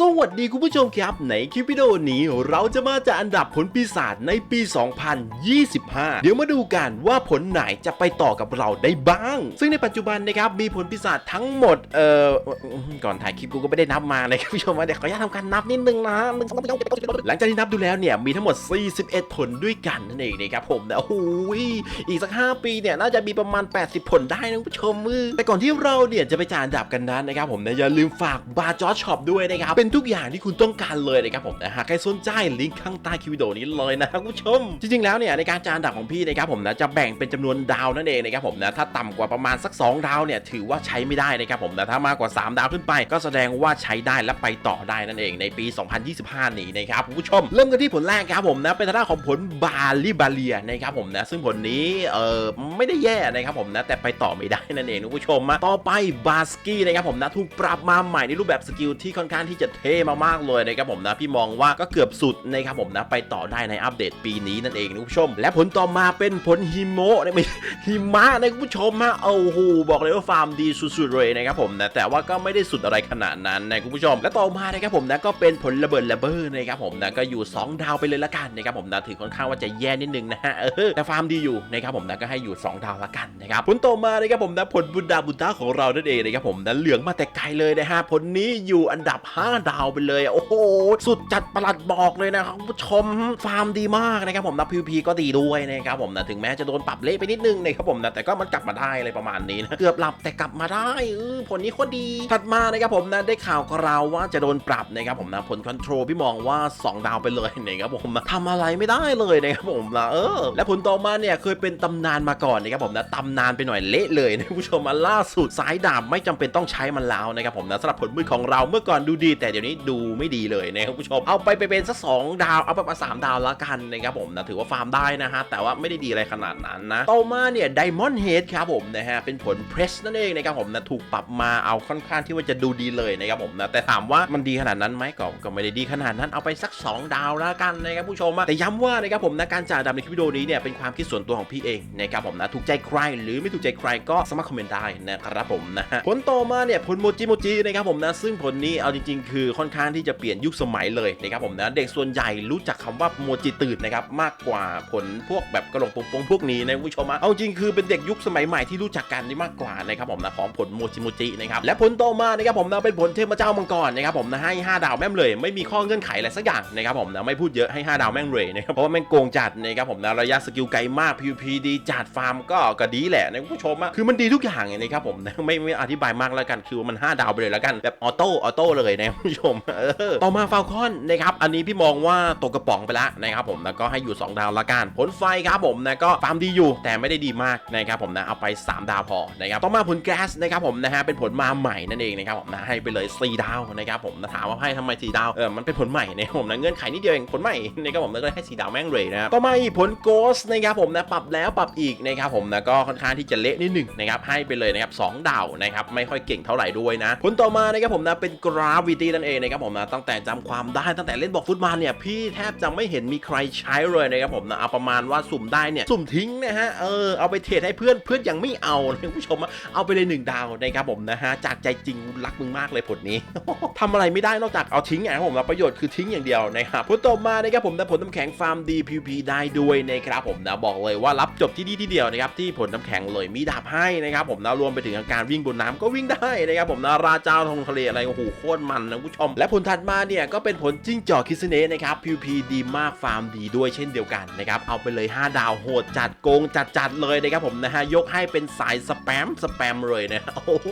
สวัสดีคุณผู้ชมครับ ในคลิปวิดีโอนี้เราจะมาจะอันดับผลปีศาจในปี 2025 เดี๋ยวมาดูกันว่าผลไหนจะไปต่อกับเราได้บ้าง ซึ่งในปัจจุบันนะครับมีผลปีศาจทั้งหมด เอ่อ ก่อนถ่ายคลิปกูก็ไม่ได้นับมานะครับผู้ชมว่าเดี๋ยวขออนุญาตทำการนับนิดนึงนะหลังจากที่นับดูแล้วเนี่ยมีทั้งหมด 41 ผลด้วยกันนั่นเองนะครับผมนะโอ้โหอีกสัก 5 ปีเนี่ยน่าจะมีประมาณ 80 ผลได้นะคุณผู้ชมมือแต่ก่อนที่เราเนี่ยจะไปจ่ายอันดับกันนั้นนะครับผมนะอย่าลืมฝากบาร์จอช็อปด้วยนะครับเป็นทุกอย่างที่คุณต้องการเลยนะครับผมนะหากใครสนใจลิงก์ข้างใต้คลิปวิดีโอนี้เลยนะคุณผู้ชม จริงๆแล้วเนี่ยในการจานดับของพี่นะครับผมนะจะแบ่งเป็นจำนวนดาวนั่นเองนะครับผมนะถ้าต่ำกว่าประมาณสัก 2 ดาวเนี่ยถือว่าใช้ไม่ได้นะครับผมนะถ้ามากกว่า 3 ดาวขึ้นไป ก็แสดงว่าใช้ได้และไปต่อได้นั่นเองในปี 2025 นี้นะครับคุณผู้ชม เริ่มกันที่ผลแรกครับผมนะเป็นทางด้านของผลบาลิบาเลียนะครับผมนะซึ่งผลนี้เออไม่ได้แย่นะครับผมนะแต่ไปต่อไม่ได้นั่นเองคุณผู้ชมมาต่อไปบาสกี้นะครับผมนะถูกปรับมาใหม่ในรูปแบบสกิลที่ค่อนข้างที่จะเท่มากๆเลยนะครับผมนะพี่มองว่าก็เกือบสุดนะครับผมนะไปต่อได้ในอัปเดตปีนี้นั่นเองนะคุณผู้ชม และผลต่อมาเป็นผลฮิโมะนะไม่หิมะนะคุณผู้ชมฮะโอ้โหบอกเลยว่าฟาร์มดีสุดๆเลยนะครับผมนะแต่ว่าก็ไม่ได้สุดอะไรขนาดนั้นนะคุณผู้ชม และต่อมานะครับผมนะก็เป็นผลระเบิดระเบ้อนะครับผมนะก็อยู่ 2 ดาวไปเลยละกันนะครับผมนะถือค่อนข้างว่าจะแย่นิดนึงนะฮะเออแต่ฟาร์มดีอยู่นะครับผมนะก็ให้อยู่ 2 ดาวละกันนะครับผลต่อมานะครับผมนะผลบุญดาบุญตาของเรานั่นเองนะครับผมนะเหลืองมาแต่ไกลเลยนะฮะผลนี้อยู่อันดับ 5ดาวไปเลยโอ้โหสุดจัดประหลัดบอกเลยนะครับผู้ชมฟาร์มดีมากนะครับผมนะพีพีก็ดีด้วยนะครับผมนะถึงแม้จะโดนปรับเละไปนิดนึงนะครับผมนะแต่ก็มันกลับมาได้อะไรประมาณนี้นะเกือบหลับแต่กลับมาได้เออผลนี้โคตรดีถัดมานะครับผมนะได้ข่าวคราวว่าจะโดนปรับนะครับผมนะผลคอนโทรลพี่มองว่า 2 ดาวไปเลยนะครับผมนะทำอะไรไม่ได้เลยนะครับผมนะเออ และผลต่อมาเนี่ยเคยเป็นตำนานมาก่อนนะครับผมนะตำนานไปหน่อยเละเลยนะผู้ชมมาล่าสุดสายดาบไม่จำเป็นต้องใช้มันแล้วนะครับผมนะสำหรับผลมือของเราเมื่อก่อนดูดีแต่ดี๋ยวนี้ดูไม่ดีเลยนะครับคุณผู้ชมเอาไปไปเป็นสักสองดาวเอาไปมาสามดาวละกันนะครับผมนะถือว่าฟาร์มได้นะฮะแต่ว่าไม่ได้ดีอะไรขนาดนั้นนะต่อมาเนี่ยไดมอนด์เฮดครับผมนะฮะเป็นผลเพรสนั่นเองนะครับผมนะถูกปรับมาเอาค่อนข้างที่ว่าจะดูดีเลยนะครับผมนะแต่ถามว่ามันดีขนาดนั้นไหมก็ก็ไม่ได้ดีขนาดนั้นเอาไปสัก 2 ดาวละกันนะครับผู้ชมอะแต่ย้ำว่านะครับผมนะการจ่าดาในคลิปวิดีโอนี้เนี่ยเป็นความคิดส่วนตัวของพี่เองนะครับผมนะถูกใจใครหรือไม่ถูกใจใครก็สามารถคอมเมนต์ได้นะครับผมนะฮะผลต่อมาเนี่ยผลโมจิโมจินะครับผมนะซึ่งผลนี้เอาจริงๆ คือค่อนข้างที่จะเปลี่ยนยุคสมัยเลยนะครับผมนะเด็กส่วนใหญ่รู้จักคำว่าโมจิตื่นนะครับมากกว่าผลพวกแบบกระหลงปงปงพวกนี้นะคุณผู้ชมอะเอาจริงคือเป็นเด็กยุคสมัยใหม่ที่รู้จักกันนี่มากกว่านะครับผมนะของผลโมจิโมจินะครับและผลต่อมานะครับผมนะเป็นผลเทพเจ้ามังกรนะครับผมนะให้ 5 ดาวแม่งเลย ไม่มีข้อเงื่อนไขอะไรสักอย่างนะครับผมนะไม่พูดเยอะให้ 5 ดาวแม่งเลยนะครับเพราะว่าแม่งโกงจัดนะครับผมนะระยะสกิลไกลมาก PVP ดีจัดฟาร์มก็ก็ดีแหละนะคุณผู้ชมอะคือมันดีทุกอย่างนะครับผมนะไม่ไม่อธิบายมากแล้วกันคือมัน 5 ดาวไปเลยแล้วกันแบบออโต้ออโต้เลยนะผู้ชมต่อมาฟาลคอนนะครับอันนี้พี่มองว่าตกกระป๋องไปละนะครับผมนะก็ให้อยู่ 2 ดาวละกันผลไฟครับผมนะก็ฟาร์มดีอยู่ แต่ไม่ได้ดีมากนะครับผมนะเอาไป 3 ดาวพอนะครับต่อมาผลแก๊สนะครับผมนะฮะเป็นผลมาใหม่นั่นเองนะครับผมนะให้ไปเลย 4 ดาวนะครับผมนะถามว่าให้ทำไม 4 ดาวเออมันเป็นผลใหม่นะครับผมนะเงื่อนไขนิดเดียวเองผลใหม่นะครับผมนะก็เลยให้ 4 ดาวแม่งเลยนะครับต่อมาอีกผลโกสนะครับผมนะปรับแล้วปรับอีกนะครับผมนะก็ค่อนข้างที่จะเละนิดหนึ่งนะครับให้ไปเลยนะครับ2ดาวนะครับไม่ค่อยเก่งเท่าไหร่ด้วยนะผลต่อมานะครับผมนะเป็น gravity นั่นเองนะครับผมนะตั้งแต่จำความได้ตั้งแต่เล่นบอกฟุตบอลเนี่ยพี่แทบจะไม่เห็นมีใครใช้เลยนะครับผมนะเอาประมาณว่าสุ่มได้เนี่ยสุ่มทิ้งนะฮะเออเอาไปเทรดให้เพื่อนเพื่อนยังไม่เอานะผู้ชมอะเอาไปเลยหนึ่งดาวนะครับผมนะฮะจากใจจริงรักมึงมากเลยผลนี้ทำอะไรไม่ได้นอกจากเอาทิ้งไงครับผมนะประโยชน์คือทิ้งอย่างเดียวนะครับผลต่อมานะครับผมนะผลน้ำแข็งฟาร์มดีพีพีได้ด้วยนะครับผมนะบอกเลยว่ารับจบที่ดีที่เดียวนะครับที่ผลน้ำแข็งเลยมีดาบให้นะครับผมนะรวมไปถึงการวิ่งบนน้ำก็วิ่งได้นะครับผมนะราเจ้าทงทะเลอะไรโอ้โหโคตรมันนะผู้ชม และผลถัดมาเนี่ยก็เป็นผลจิ้งจอกคิสเนะนะครับพีพีดีมากฟาร์มดีด้วยเช่นเดียวกันนะครับเอาไปเลย 5 ดาวโหดจัดโกงจัดจัดเลยนะครับผมนะฮะยกให้เป็นสายสแปมสแปมเลยนะ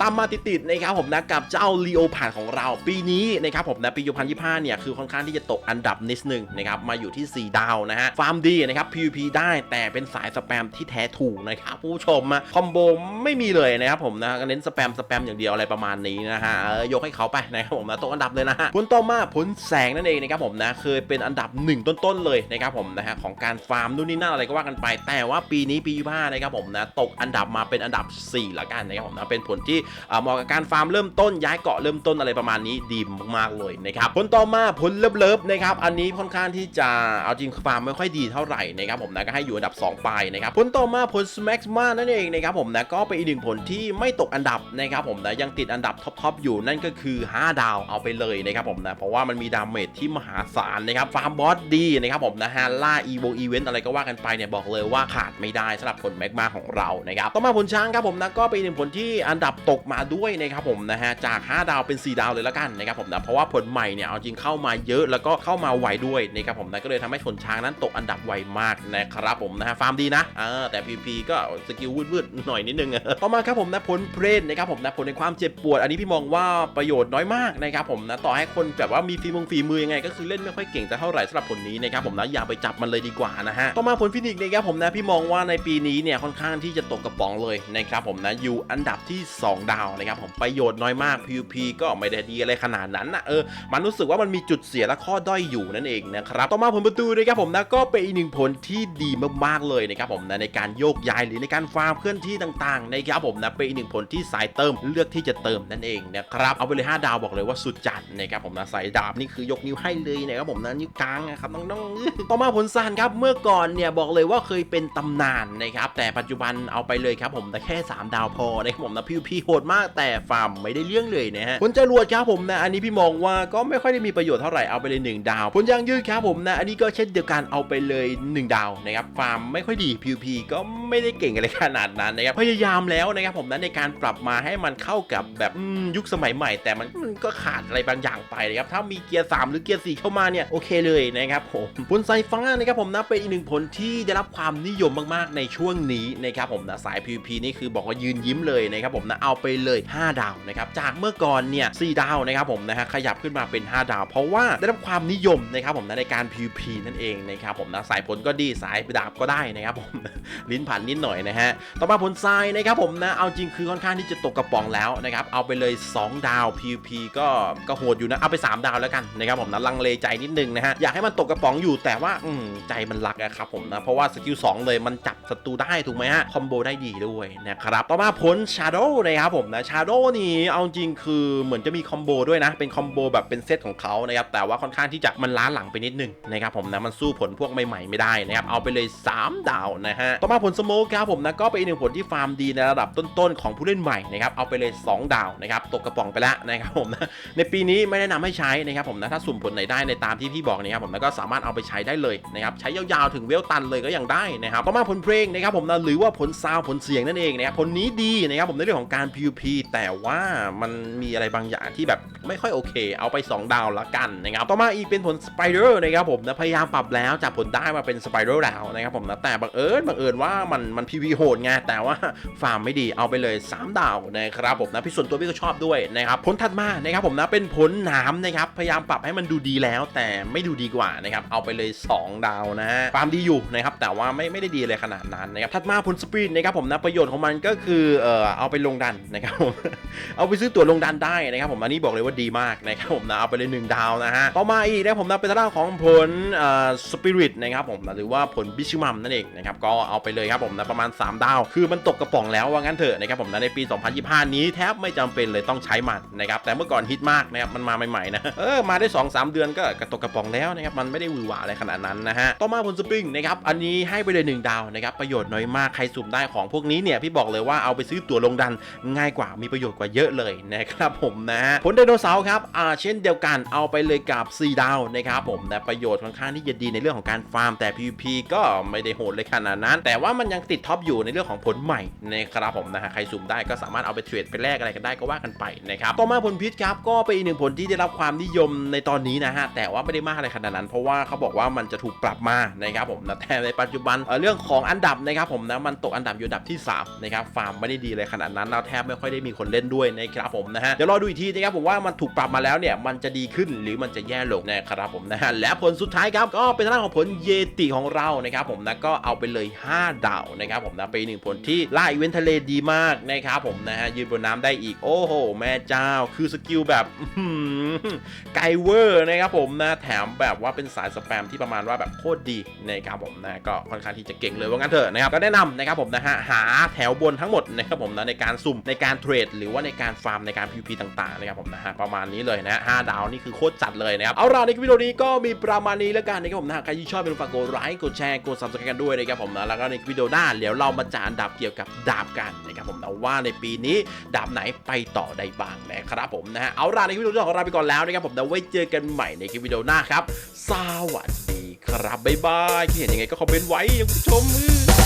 ตามมาติดๆนะครับผมนะกับเจ้าลีโอพาดของเราปีนี้นะครับผมนะปี2025เนี่ยคือค่อนข้างที่จะตกอันดับนิดนึงนะครับมาอยู่ที่ 4 ดาวนะฮะฟาร์มดีนะครับ PVP ได้แต่เป็นสายสแปมที่แท้ถูกนะครับผู้ชมคอมโบไม่มีเลยนะครับผมนะเน้นสแปมสแปมอย่างเดียวอะไรประมาณนี้นะฮะยกให้เขาไปนะครับผมนะตกอันดับเลยนะฮะผลต่อมาผลแสงนั่นเองนะครับผมนะเคยเป็นอันดับหนึ่งต้นๆเลยนะครับผมนะฮะของการฟาร์มนู่นนี่นั่นอะไรก็ว่ากันไป แต่ว่าปีนี้ปี25นะครับผมนะตกอันดับมาเป็นอันดับ 4 ละกันนะครับผมนะเป็นผลที่เหมาะกับการฟาร์มเริ่มต้นย้ายเกาะเริ่มต้นอะไรประมาณนี้ดีมากๆเลยนะครับผลต่อมาผลเลิฟๆนะครับอันนี้ค่อนข้างที่จะเอาจริงฟาร์มไม่ค่อยดีเท่าไหร่นะครับผมนะก็ให้อยู่อันดับ 2 ไปนะครับผลต่อมาผล Smax มานั่นเองนะครับผมนะก็เป็นอีกหนึ่งผลที่ไม่ตกอันดับนะครับผมนะยังติดอันดับท็อปๆอยู่นั่นก็คือ 5 ดาวเอาไปเลยนะครับผมนะเพราะว่ามันมีดาเมจที่มหาศาลนะครับฟาร์มบอสดีนะครับผมนะฮะล่าอีโวอีเวนต์อะไรก็ว่ากันไปเนี่ยบอกเลยว่าขาดไม่ได้สำหรับผลแมกมาของเรานะครับต่อมาผลช้างครับผมนะก็เป็นหนึ่งผลที่อันดับตกมาด้วยนะครับผมนะฮะจาก 5 ดาวเป็น 4 ดาวเลยละกันนะครับผมนะเพราะว่าผลใหม่เนี่ยเอาจริงเข้ามาเยอะแล้วก็เข้ามาไวด้วยนะครับผมนะก็เลยทำให้ผลช้างนั้นตกอันดับไวมากนะครับผมนะฮะฟาร์มดีนะอ่าแต่ PVP ก็สกิลวืดๆหน่อยนิดนึงต่อมาครับผมนะผลเพลนนะครับผมนะผลในความเจ็บปวด อันนี้พี่มองว่าประโยชน์น้อยมากนะครับผมนะต่อให้คนแบบว่ามีฝีมงฝีมือยังไง ก็คือเล่นไม่ค่อยเก่งจะเท่าไหร่สำหรับผลนี้นะครับผมนะอย่าไปจับมันเลยดีกว่านะฮะต่อมาผลฟินิกส์นะครับผมนะพี่มองว่าในปีนี้เนี่ยค่อนข้างที่จะตกกระป๋องเลยนะครับผมนะอยู่อันดับที่ 2 ดาวนะครับผมประโยชน์น้อยมาก PVP ก็ไม่ได้ดีอะไรขนาดนั้นนะเออมันรู้สึกว่ามันมีจุดเสียและข้อด้อยอยู่นั่นเองนะครับต่อมาผลประตูนะครับผมนะก็เป็นอีกหนึ่งผลที่ดีมากๆเลยนะครับผมนะในการโยกย้ายหรือในการฟาร์มเคลื่อนที่ต่างๆนะครับผมนะเป็นอีกหนึ่งผลที่สายเติมเลือกที่จะเติมนั่นเองนะครับเอาไปเลย 5 ดาวบอกเลยว่าสุดจัดนะครับผมนะสายดาบนี่คือยกนิ้วให้เลยนะครับผมนะนิ้วกลางนะครับน้องๆต่อมาผลซานครับเมื่อก่อนเนี่ยบอกเลยว่าเคยเป็นตำนานนะครับแต่ปัจจุบันเอาไปเลยครับผมแต่แค่ 3 ดาวพอนะครับผมนะพี่พีโหดมากแต่ฟาร์มไม่ได้เรื่องเลยนะฮะผลจรวดครับผมนะอันนี้พี่มองว่าก็ไม่ค่อยได้มีประโยชน์เท่าไหร่เอาไปเลย 1 ดาวผลยางยืดครับผมนะอันนี้ก็เช่นเดียวกันเอาไปเลย 1 ดาวนะครับฟาร์มไม่ค่อยดี PVP ก็ไม่ได้เก่งอะไรขนาดนั้นนะครับพยายามแล้วนะครับผมนะในการปรับมาให้มันเข้ากับแบบยุคสมัยใหม่ แต่มันก็ขาดอะไรบางอย่างไปนะครับถ้ามีเกียร์ 3 หรือเกียร์ 4 เข้ามาเนี่ยโอเคเลยนะครับผมผลไซฟ้านะครับผมนะเป็นอีกหนึ่งผลที่ได้รับความนิยมมากๆในช่วงนี้นะครับผมนะสาย PVP นี่คือบอกว่ายืนยิ้มเลยนะครับผมนะเอาไปเลย 5 ดาวนะครับจากเมื่อก่อนเนี่ย4ดาวนะครับผมนะฮะขยับขึ้นมาเป็น 5 ดาว เพราะว่าได้รับความนิยมนะครับผมนะในการ PVP นั่นเองนะครับผมนะสายผลก็ดีสายดาบก็ได้นะครับผมลิ้นผันนิดหน่อยนะฮะต่อมาผลทรายนะครับผมนะเอาจริงคือค่อนข้างที่จะตกกระป๋องแล้วนะครับเอาไปเลย 2 ดาว PVP ก็ก็โหดอยู่นะ เอาไป 3 ดาวแล้วกันนะครับผมนะลังเลใจนิดนึงนะฮะ อยากให้มันตกกระป๋องอยู่แต่ว่าอืมใจมันรักอะครับผมนะ เพราะว่าสกิล2เลยมันจับศัตรูได้ถูกไหมฮะ คอมโบได้ดีด้วยนะครับ ต่อมาผล Shadow นะครับผมนะ Shadow นี่เอาจริงคือเหมือนจะมีคอมโบด้วยนะ เป็นคอมโบแบบเป็นเซตของเขานะครับแต่ว่าค่อนข้างที่จะมันล้าหลังไปนิดนึงนะครับผมนะมันสู้ผลพวกใหม่ๆไม่ได้นะครับเอาไปเลย 3 ดาวนะฮะต่อมาผลสโมกครับผมนะก็เป็นอีกหนึ่งผลที่ฟาร์มดีในระดับต้นๆของผู้เล่นใหม่นะครับเอาไปเลย 2 ดาวนะครับตกกระป๋องไปแล้วนะครับผมนะในปีนี้ไม่แนะนำให้ใช้นะครับผมนะถ้าสุ่มผลไหนได้ในตามที่พี่บอกนะครับผมนะก็สามารถเอาไปใช้ได้เลยนะครับใช้ยาวๆถึงเวลตันเลยก็ยังได้นะครับต่อมาผลเพลงนะครับผมนะหรือว่าผลซาวด์ผลเสียงนั่นเองนะครับผลนี้ดีนะครับผมในเรื่องของการ PVP แต่ว่ามันมีอะไรบางอย่างที่แบบไม่ค่อยโอเค เอาไป 2 ดาวละกันนะครับต่อมาอีกเป็นผลสไปเดอร์นะครับผมนะพยายามปรับแล้วจากผลได้มาเป็นสไปเดอร์ดาวนะครับผมนะแต่บังเอิญบังเอิญว่ามันมัน PV โหดไงแต่ว่าฟาร์มไม่ดีเอาไปเลย 3 ดาวนะครับผมนะพี่ส่วนตัวพี่ก็ชอบด้วยนะครับผลถัดมานะครับผมนะเป็นผลหนามนะครับ พยายามปรับให้มันดูดีแล้ว แต่ไม่ดูดีกว่านะครับ เอาไปเลย 2 ดาวนะฮะฟามดีอยู่นะครับ แต่ว่าไม่ไม่ได้ดีเลยขนาดนั้นนะครับ ถัดมาผลสปีดนะครับผมนะประโยชน์ของมันก็คือเอ่อเอาไปลงดันนะครับผมเอาไปซื้อตั๋วลงดันได้นะครับ ผมอันนี้บอกเลยว่าดีมากนะครับผมนะเอาไปเลยหนึ่งดาวนะฮะต่อมาอีกนะผมนะเป็นทางด้านของผลเอ่อสปิริตนะครับผมนะหรือว่าผลบิชิมัมนั่นเองนะครับก็เอาไปเลยครับผมนะประมาณ 3 ดาว คือมันตกกระป๋องแล้วว่างั้นเถอะนะครับผมนะในปี 2025 นี้แทบไม่จำเป็นเลยต้องใช้มันนะครับแต่เมื่อก่อนฮิตมากนะครับมันมาใหม่ๆนะเออมาได้ 2-3 เดือนก็กระตกกระป๋องแล้วนะครับมันไม่ได้หวือหวาอะไรขนาดนั้นนะฮะต่อมาผลสปริงนะครับอันนี้ให้ไปเลยหนึ่งดาวนะครับประโยชน์น้อยมากใครสุ่มได้ของพวกนี้เนี่ยพี่บอกเลยว่าเอาไปซื้อตั๋วลงดันง่ายกว่ามีประโยชน์กว่าเยอะเลยนะครับผมนะฮะผลไดโนเสาร์ครับอ่าเช่นเดียวกันเอาไปเลยกับ4ดาวนะครับผมนะประโยชน์ค่อนข้างที่จะดีในเรื่องของการฟาร์มแต่ PVP ก็ไม่ได้โหดเลยขนาดนั้น แต่ว่ามันยังติดท็อปอยู่ในเรื่องของผลใหม่นะครับผมนะฮะใครสุ่มได้ก็สามารถเอาไปเทรดไปแลกอะไรกันได้ก็ว่ากันไปนะครับต่อมาผลพิษครับก็เป็นอีกหนึ่งผลที่ได้รับความนิยมในตอนนี้นะฮะแต่ว่าไม่ได้มากอะไรขนาดนั้น เพราะว่าเขาบอกว่ามันจะถูกปรับมานะครับผมนะแต่ในปัจจุบันเเรื่องของอันดับนะครับผมนะมันตกอันดับอยู่อันดับที่3นะครับฟาร์มไม่ได้ดีเลยขนาดนั้นเราแทบไม่ค่อยได้มีคนเล่นด้วยนะครับผมนะฮะเดี๋ยวรอดูอีกทีนะครับผมว่ามันถูกปรับมาแล้วเนี่ยมันจะดีขึ้นหรือมันจะแย่ลงนะครับผมนะฮะและผลสุดท้ายครับก็เป็นทางของผลเยติของเรานะครับผมนะก็เอาไปเลย 5 ดาวนะครับผมนะเป็นหนึ่งผลที่ล่าอีเวนต์ทะเลดีมากนะครับผมนะฮะยืนบนน้ำได้อีกโอ้โห แม่เจ้าคือสกิลแบบไกลเวอร์นะครับผมนะแถมแบบว่าเป็นสายสแปมที่ประมาณว่าแบบโคตรดีนะครับผมนะก็ค่อนข้างที่จะเก่งเลยว่างั้นเถอะนะครับก็แนะนำนะครับผมนะฮะหาแถวบนทั้งหมดนะครับผมนะในการสุ่มในการเทรด หรือว่าในการฟาร์มในการ PVP ต่างๆนะครับผมนะฮะประมาณนี้เลยนะฮะดาวนี่คือโคตรจัดเลยนะครับเอาล่ะในวิดีโอนี้ก็มีประมาณนี้แล้วกันนะครับผมนะใครที่ชอบเป็นฝากกดไลค์กดแชร์กด subscribe กันด้วยนะครับผมนะแล้วก็ในวิดีโอหน้าเดี๋ยวเรามาจานดับเกี่ยวกับดาบกันนะครับผมนะว่าในปีนี้ดาบไหนไปต่อได้บ้างนะครับผมนะฮะเอาล่ะในวิวิดีโอนี้ขอลาไปก่อนแล้วนะครับผมแล้วไว้เจอกันใหม่ในคลิปวิดีโอหน้าครับ สวัสดีครับบ๊ายบายคิดเห็นยังไงก็คอมเมนต์ไว้นะคุณผู้ชม